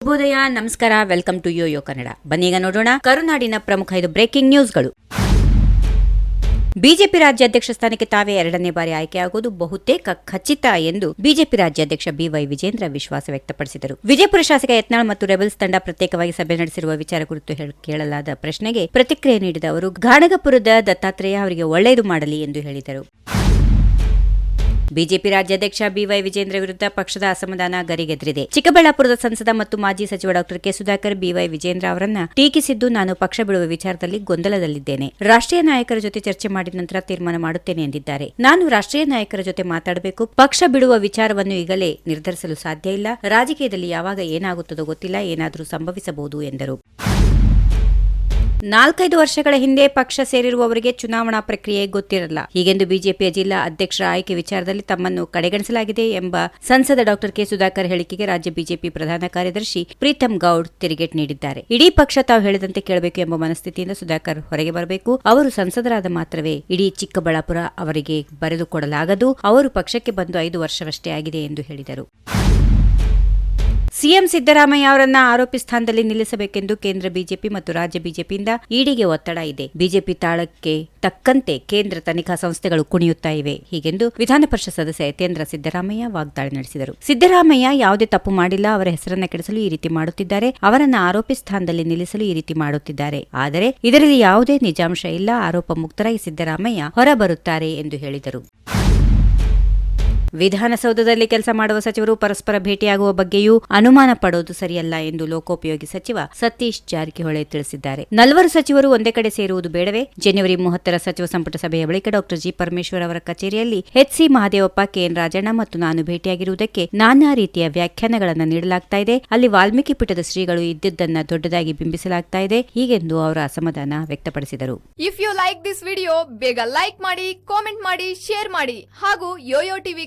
ಶುಭೋದಯ, ನಮಸ್ಕಾರ, welcome to YoYo Kannada. ಬನ್ನೀಗ ನೋಡೋಣ ಕರುನಾಡಿನ ಪ್ರಮುಖ ಐದು ಬ್ರೇಕಿಂಗ್ ನ್ಯೂಸ್ಗಳು. ಬಿಜೆಪಿ ರಾಜ್ಯಾಧ್ಯಕ್ಷ ಸ್ಥಾನಕ್ಕೆ ತಾವೇ ಎರಡನೇ ಬಾರಿ ಆಯ್ಕೆಯಾಗುವುದು ಬಹುತೇಕ ಖಚಿತ ಎಂದು ಬಿಜೆಪಿ ರಾಜ್ಯಾಧ್ಯಕ್ಷ ಬಿವೈ ವಿಜೇಂದ್ರ ವಿಶ್ವಾಸ ವ್ಯಕ್ತಪಡಿಸಿದರು. ವಿಜಯಪುರ ಶಾಸಕ ಯತ್ನಾಳ್ ಮತ್ತು ರೆಬಲ್ಸ್ ತಂಡ ಪ್ರತ್ಯೇಕವಾಗಿ ಸಭೆ ನಡೆಸಿರುವ ವಿಚಾರ ಕುರಿತು ಕೇಳಲಾದ ಪ್ರಶ್ನೆಗೆ ಪ್ರತಿಕ್ರಿಯೆ ನೀಡಿದ ಅವರು, ಗಾಣಗಪುರದ ದತ್ತಾತ್ರೇಯ ಅವರಿಗೆ ಒಳ್ಳೆಯದು ಮಾಡಲಿ ಎಂದು ಹೇಳಿದರು. ಬಿಜೆಪಿ ರಾಜ್ಯಾಧ್ಯಕ್ಷ ಬಿವೈ ವಿಜೇಂದ್ರ ವಿರುದ್ಧ ಪಕ್ಷದ ಅಸಮಾಧಾನ ಗರಿಗೆದರಿದೆ. ಚಿಕ್ಕಬಳ್ಳಾಪುರದ ಸಂಸದ ಮತ್ತು ಮಾಜಿ ಸಚಿವ doctor K Sudhakar, BY Vijendra ಅವರನ್ನ ಟೀಕಿಸಿದ್ದು ನಾನು ಪಕ್ಷ ಬಿಡುವ ವಿಚಾರದಲ್ಲಿ ಗೊಂದಲದಲ್ಲಿದ್ದೇನೆ. ರಾಷ್ಟ್ರೀಯ ನಾಯಕರ ಜೊತೆ ಚರ್ಚೆ ಮಾಡಿದ ನಂತರ ತೀರ್ಮಾನ ಮಾಡುತ್ತೇನೆ ಎಂದಿದ್ದಾರೆ. ನಾನು ರಾಷ್ಟ್ರೀಯ ನಾಯಕರ ಜೊತೆ ಮಾತಾಡಬೇಕು. ಪಕ್ಷ ಬಿಡುವ ವಿಚಾರವನ್ನು ಈಗಲೇ ನಿರ್ಧರಿಸಲು ಸಾಧ್ಯ ಇಲ್ಲ. ರಾಜಕೀಯದಲ್ಲಿ ಯಾವಾಗ ಏನಾಗುತ್ತದೋ ಗೊತ್ತಿಲ್ಲ. ಏನಾದರೂ ಸಂಭವಿಸಬಹುದು ಎಂದರು. ನಾಲ್ಕೈದು ವರ್ಷಗಳ ಹಿಂದೆ ಪಕ್ಷ ಸೇರಿರುವವರಿಗೆ ಚುನಾವಣಾ ಪ್ರಕ್ರಿಯೆ ಗೊತ್ತಿರಲ್ಲ. ಹೀಗೆಂದು ಬಿಜೆಪಿಯ ಜಿಲ್ಲಾ ಅಧ್ಯಕ್ಷರ ಆಯ್ಕೆ ವಿಚಾರದಲ್ಲಿ ತಮ್ಮನ್ನು ಕಡೆಗಣಿಸಲಾಗಿದೆ ಎಂಬ ಸಂಸದ ಡಾಕ್ಟರ್ ಕೆ ಸುಧಾಕರ್ ಹೇಳಿಕೆಗೆ ರಾಜ್ಯ ಬಿಜೆಪಿ ಪ್ರಧಾನ ಕಾರ್ಯದರ್ಶಿ ಪ್ರೀತಮ್ ಗೌಡ್ ತಿರುಗೇಟ್ ನೀಡಿದ್ದಾರೆ. ಇಡೀ ಪಕ್ಷ ತಾವು ಹೇಳಿದಂತೆ ಕೇಳಬೇಕು ಎಂಬ ಮನಸ್ಥಿತಿಯಿಂದ ಸುಧಾಕರ್ ಹೊರಗೆ ಬರಬೇಕು. ಅವರು ಸಂಸದರಾದ ಮಾತ್ರವೇ ಇಡೀ ಚಿಕ್ಕಬಳ್ಳಾಪುರ ಅವರಿಗೆ ಬರೆದುಕೊಡಲಾಗದು ಅವರು ಪಕ್ಷಕ್ಕೆ ಬಂದು ಐದು ವರ್ಷವಷ್ಟೇ ಆಗಿದೆ ಎಂದು ಹೇಳಿದರು. ಸಿಎಂ ಸಿದ್ದರಾಮಯ್ಯ ಅವರನ್ನ ಆರೋಪಿ ಸ್ಥಾನದಲ್ಲಿ ನಿಲ್ಲಿಸಬೇಕೆಂದು ಕೇಂದ್ರ ಬಿಜೆಪಿ ಮತ್ತು ರಾಜ್ಯ ಬಿಜೆಪಿಯಿಂದ ಈಡಿಗೆ ಒತ್ತಡ ಇದೆ. ಬಿಜೆಪಿ ತಾಳಕ್ಕೆ ತಕ್ಕಂತೆ ಕೇಂದ್ರ ತನಿಖಾ ಸಂಸ್ಥೆಗಳು ಕುಣಿಯುತ್ತಾ ಇವೆ. ಹೀಗೆಂದು ವಿಧಾನ ಪರಿಷತ್ ಸದಸ್ಯ ಯತೇಂದ್ರ ಸಿದ್ದರಾಮಯ್ಯ ವಾಗ್ದಾಳಿ ನಡೆಸಿದರು. ಸಿದ್ದರಾಮಯ್ಯ ಯಾವುದೇ ತಪ್ಪು ಮಾಡಿಲ್ಲ, ಅವರ ಹೆಸರನ್ನ ಕೆಡಿಸಲು ಈ ರೀತಿ ಮಾಡುತ್ತಿದ್ದಾರೆ, ಅವರನ್ನ ಆರೋಪಿ ಸ್ಥಾನದಲ್ಲಿ ನಿಲ್ಲಿಸಲು ಈ ರೀತಿ ಮಾಡುತ್ತಿದ್ದಾರೆ. ಆದರೆ ಇದರಲ್ಲಿ ಯಾವುದೇ ನಿಜಾಂಶ ಇಲ್ಲ. ಆರೋಪ ಮುಕ್ತರಾಗಿ ಸಿದ್ದರಾಮಯ್ಯ ಹೊರಬರುತ್ತಾರೆ ಎಂದು ಹೇಳಿದರು. ವಿಧಾನಸೌಧದಲ್ಲಿ ಕೆಲಸ ಮಾಡುವ ಸಚಿವರು ಪರಸ್ಪರ ಭೇಟಿಯಾಗುವ ಬಗ್ಗೆಯೂ ಅನುಮಾನ ಪಡೋದು ಸರಿಯಲ್ಲ ಎಂದು ಲೋಕೋಪಯೋಗಿ ಸಚಿವ ಸತೀಶ್ ಜಾರಕಿಹೊಳಿ ತಿಳಿಸಿದ್ದಾರೆ. ನಲ್ವರು ಸಚಿವರು ಒಂದೇ ಕಡೆ ಸೇರುವುದು ಬೇಡವೇ? ಜನವರಿ ಮೂವತ್ತರ ಸಚಿವ ಸಂಪುಟ ಸಭೆಯ ಬಳಿಕ ಡಾಕ್ಟರ್ ಜಿ. ಪರಮೇಶ್ವರ್ ಅವರ ಕಚೇರಿಯಲ್ಲಿ H C Mahadevappa, K. N. Rajanna ಮತ್ತು ನಾನು ಭೇಟಿಯಾಗಿರುವುದಕ್ಕೆ ನಾನಾ ರೀತಿಯ ವ್ಯಾಖ್ಯಾನಗಳನ್ನು ನೀಡಲಾಗ್ತಾ ಇದೆ. ಅಲ್ಲಿ ವಾಲ್ಮೀಕಿ ಪೀಠದ ಶ್ರೀಗಳು ಇದ್ದಿದ್ದನ್ನ ದೊಡ್ಡದಾಗಿ ಬಿಂಬಿಸಲಾಗ್ತಾ ಇದೆ. ಹೀಗೆಂದು ಅವರ ಅಸಮಾಧಾನ ವ್ಯಕ್ತಪಡಿಸಿದರು. If you like this video ಬೇಗ ಲೈಕ್ ಮಾಡಿ ಕಾಮೆಂಟ್ ಮಾಡಿ ಶೇರ್ ಮಾಡಿ ಹಾಗೂ ಯೋಯೋ ಟಿವಿ